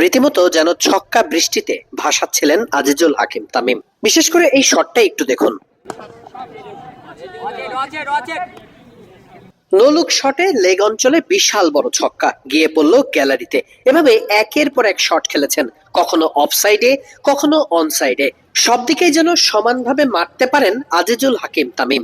রীতিমতো যেন ছক্কা বৃষ্টিতে ভাসাচ্ছিলেন আজিজুল হাকিম তামিম। বিশেষ করে এই শটটা একটু দেখুন। নোলুক শটে লেগ অঞ্চলে বিশাল বড় ছক্কা গিয়ে পড়ল গ্যালারিতে। এভাবে একের পর এক শট খেলেছেন। কখনো অফ সাইডে কখনো অন সাইডে সব দিকেই যেন সমানভাবে মারতে পারেন আজিজুল হাকিম তামিম।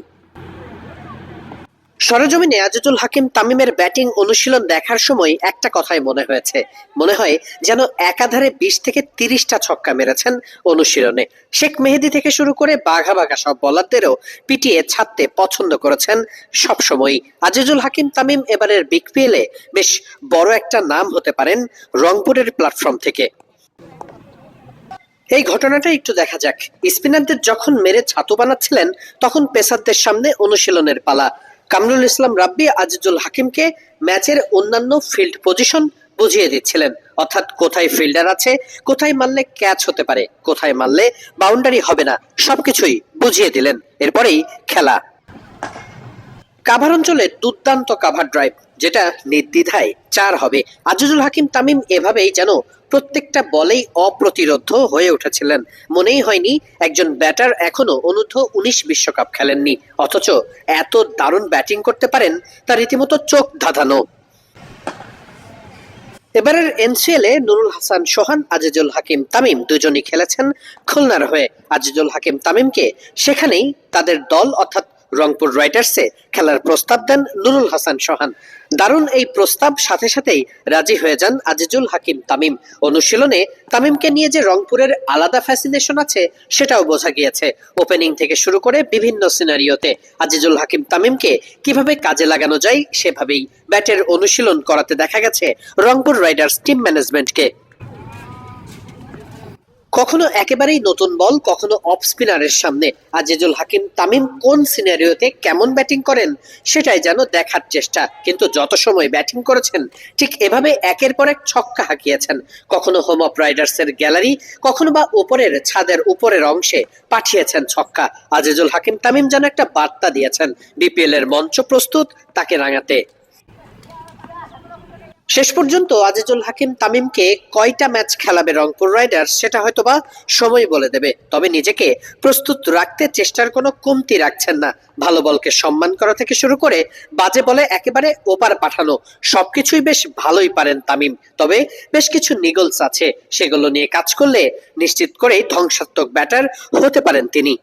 সরজমিনে আজিজুল হাকিম তামিমের ব্যাটিং অনুশীলন দেখার সময় একটা কথাই মনে হয়েছে। মনে হয় যেন একাধারে বিশ থেকে তিরিশটা ছক্কা মেরেছেন অনুশীলনে। শেখ মেহেদি থেকে শুরু করে বাঘা বাঘা সব বলারদেরও পিটিয়ে ছাড়তে পছন্দ করেছেন সবসময় আজিজুল হাকিম তামিম এবারের বিগপিএলে বেশ বড় একটা নাম হতে পারেন রংপুরের প্ল্যাটফর্ম থেকে। এই ঘটনাটা একটু দেখা যাক। স্পিনারদের যখন মেরে ছাতু বানাচ্ছিলেন, তখন পেসারদের সামনে অনুশীলনের পালা। কামরুল ইসলাম রাব্বি আজিজুল হাকিমকে ম্যাচের অন্যান্য ফিল্ড পজিশন বুঝিয়ে দিচ্ছিলেন। অর্থাৎ কোথায় ফিল্ডার আছে, কোথায় মারলে ক্যাচ হতে পারে, কোথায় মারলে বাউন্ডারি হবে না, সবকিছুই বুঝিয়ে দিলেন। এরপরেই খেলা কাভার অঞ্চলে দুর্দান্ত কাভার ড্রাইভ যেটা নির্দ্বিধায় চার হবে। আজিজুল হাকিম তামিম এভাবেই যেন প্রত্যেকটা বলেই অপ্রতিরোধ হয়ে উঠেছিলেন। মনেই হয়নি একজন ব্যাটার এখনও অনূর্ধ্ব উনিশ বিশ্বকাপ খেলেননি। অথচ এত দারুণ ব্যাটিং করতে পারেন তা রীতিমতো চোখ ধাঁধানো। এবারের এনসিএল এ নুরুল হাসান সোহান, আজিজুল হাকিম তামিম দুজনই খেলেছেন খুলনার হয়ে। আজিজুল হাকিম তামিমকে সেখানেই তাদের দল অর্থাৎ রংপুর রাইডার্সে খেলার প্রস্তাব দেন নুরুল হাসান সোহান। দারুণ এই প্রস্তাব সাথে সাথেই রাজি হয়ে যান আজিজুল হাকিম তামিম। অনুশীলনে তামিমকে নিয়ে যে রংপুরের আলাদা ফ্যাসিনেশন আছে, সেটাও বোঝা গিয়েছে। ওপেনিং থেকে শুরু করে বিভিন্ন সিনারিওতে আজিজুল হাকিম তামিমকে কীভাবে কাজে লাগানো যায় সেভাবেই ব্যাটের অনুশীলন করাতে দেখা গেছে রংপুর রাইডার্স টিম ম্যানেজমেন্টকে। কখনো একেবারেই নতুন বল, কখনো অফ স্পিনারের সামনে। আজিজুল হাকিম তামিম কোন সিনারিওতে কেমন ব্যাটিং করেন, সেটাই যেন দেখার চেষ্টা। কিন্তু যত সময় ব্যাটিং করেছেন, ঠিক এভাবে একের পর এক ছক্কা হাঁকিয়েছেন। কখনো হোম অফ রাইডার্সের গ্যালারি কখনো বা উপরের ছাদের উপরের অংশে পাঠিয়েছেন ছক্কা। আজিজুল হাকিম তামিম যেন একটা বার্তা দিয়েছেন বিপিএল এর মঞ্চ প্রস্তুত তাকে রাঙাতে। শেষ পর্যন্ত আজিজুল হাকিম তামিমকে কয়টা ম্যাচ খেলাবে রংপুর রাইডার্স সেটা হয়তোবা সময় বলে দেবে। তবে নিজেকে প্রস্তুত রাখতে চেষ্টার কোনো কমতি রাখছেন না। ভালো বলকে সম্মান করা থেকে শুরু করে বাজে বলে একেবারে ওপার পাঠানো সবকিছুই বেশ ভালোই পারেন তামিম। তবে বেশ কিছু নিগলস আছে, সেগুলো নিয়ে কাজ করলে নিশ্চিত করেই ধ্বংসাত্মক ব্যাটার হতে পারেন তিনি।